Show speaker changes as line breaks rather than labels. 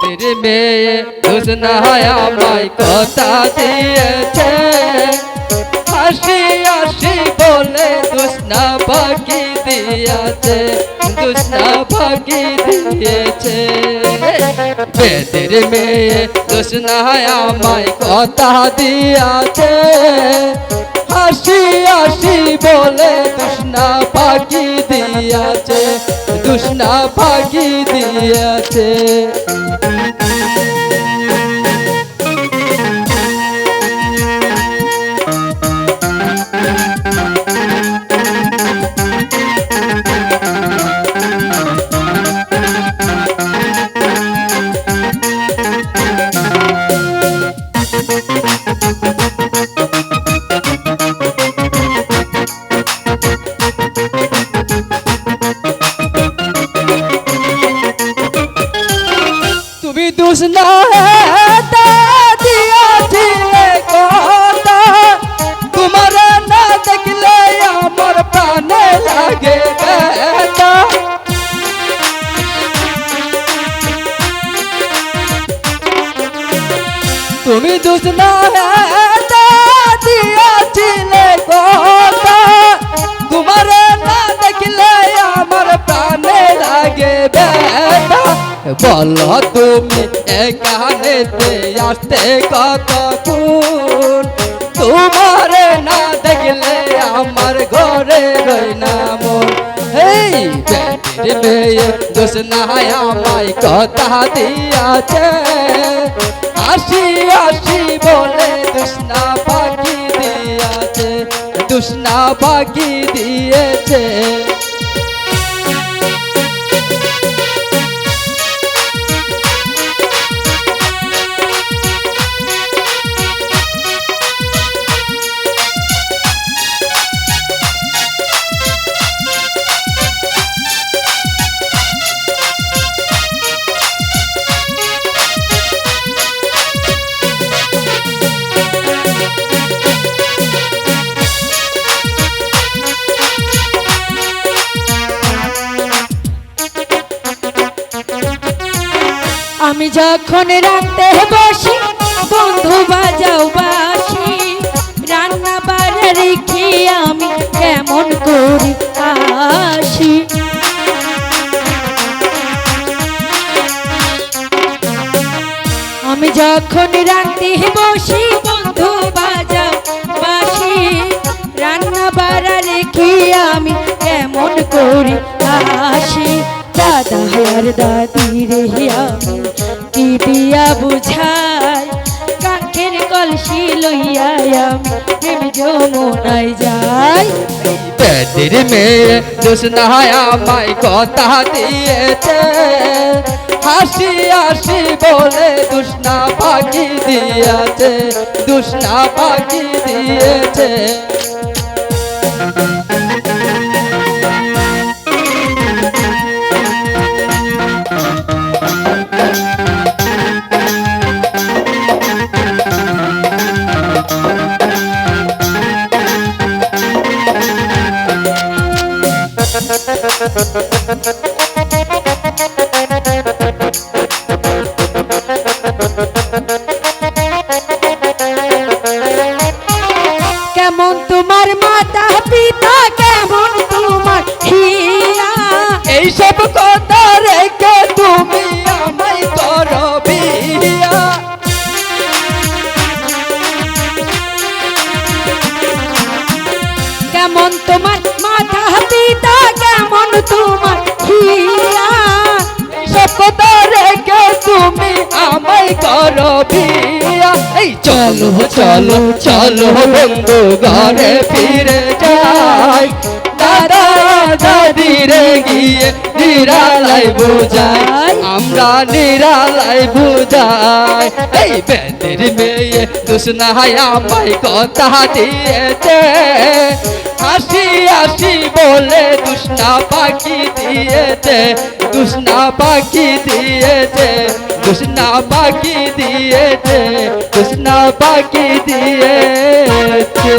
তেরে মেয়ে দুসনা আমায় কথা দিয়েছে। হাসি হাসি বলে দুসনা বাকি দিয়েছে দুসনা বাকি দিয়েছে। বেদের মেয়ে দুসনা আমায় কথা দিয়েছে। হাসি আসি বলে তৃষ্ণা পাখি দিয়াছে। তৃষ্ণা পাখি দিয়েছে। তুমি দুষ না দিয়েছিলে কথা তোমার না দেখলে আমার প্রাণে লাগে ব্যথা। তুমি দুষ না দিয়েছিলে কথা বলো তুমি এখানেতে আসতে কতক্ষণ? তোমার না দেখলে আমার ঘরে রই না মন। এই বেটির মেয়ে দোষ না আমায় কথা দিয়াছে। আসি আসি বলে দুষ্ণা পাখি দিয়াছে। দুষ্ণা পাখি দিয়েছে।
আমি যখন রাখতে বসি, বন্ধু বাজাও বাসি, রান্না বাড়া রেখে আমি কেমন করি আসি? আমি যখন রাখতে বসি, বন্ধু বাজাও বাসি, রান্না বাড়া রেখে আমি কেমন করি আসি? দাদা আর দাদি রে, আমি কি দিয়া বুঝাই, কাঠের কলসি লইয়া আমি প্রেম যমুনায় যাই।
পেটের মেয়ে দুষ্ণা আমায় কথা দিয়েছে। হাসি হাসি বলে দুষ্ণা পাখি দিয়েছে দুষ্ণা পাখি দিয়েছে।
কেমন তোমার মাতা পিতা কেমন তোমার
এইসব কথা রেখে তুমি আমায় করো বিয়া
কেমন তোমার মাতা পিতা তোমার
খিয়া কথা রেখে তুমি আমায় করো বিয়া এই চলো চলো চলো বন্ধু ঘরে ফিরে যাই। দাদা দাদি রে গিয়ে নিরালাই বুঝাই আমরা নিরালাই বুঝাই এই বেদের মেয়ে দুষ্ণায় আমায় কথা দিয়েছে। হাসি হাসি বলে দুষ্ণা পাখি দিয়েছে দুষ্ণা পাখি দিয়েছে দুষ্ণা পাখি দিয়েছে দুষ্ণা পাখি দিয়েছে।